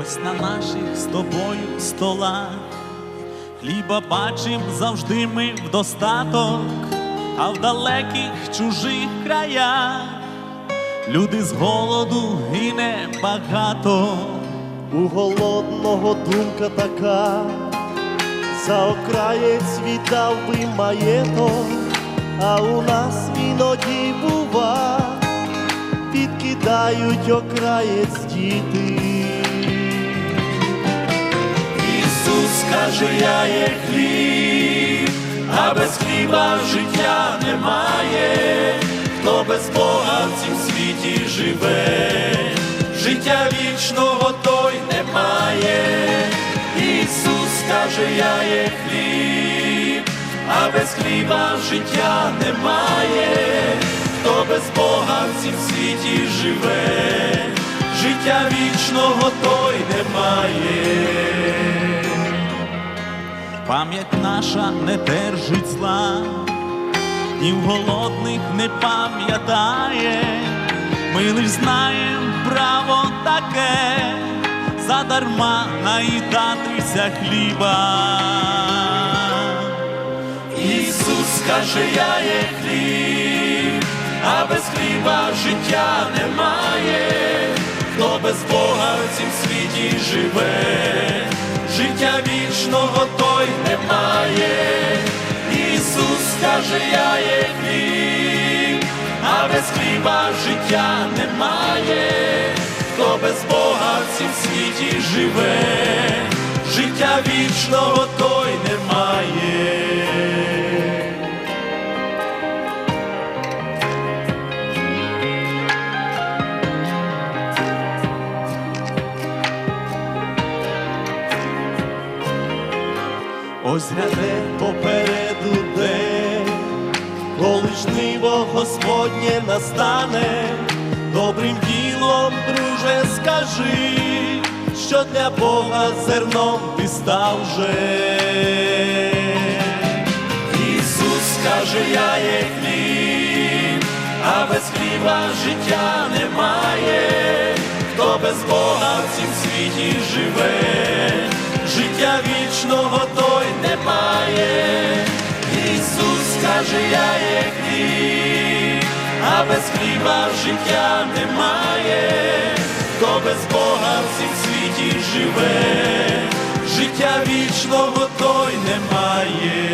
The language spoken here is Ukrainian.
ось на наших з тобою столах. Хліба бачим завжди ми в достаток, а в далеких чужих краях люди з голоду гине багато. У голодного думка така, за окраєць віддав би маєток, а у нас іноді бува, підкидають окраєць діти. Ісус каже, я є хліб, а без хліба життя немає, хто без Бога в цім світі живе, життя вічного той немає. Ісус каже, я є хліб, а без хліба життя немає, хто без Бога в цім світі живе, життя вічного той немає. Пам'ять наша не держить зла, днів голодних не пам'ятає, ми лиш знаєм право таке, задарма наїдатися хліба. Ісус каже, я є хліб, а без хліба життя немає, хто без Бога в цім світі живе, життя вічного той немає. Ісус каже, я є хліб, а без хліба життя немає, хто без Бога в цім світі живе, життя вічного Ось гряде попереду день, коли жниво Господнє настане, добрим ділом, друже, скажи, що для Бога зерном ти став же. Ісус каже, я є хліб, а без хліба життя немає, хто без Бога в цім світі живе, хліб, а без хліба життя немає, хто без Бога в цім світі живе, життя вічного той немає.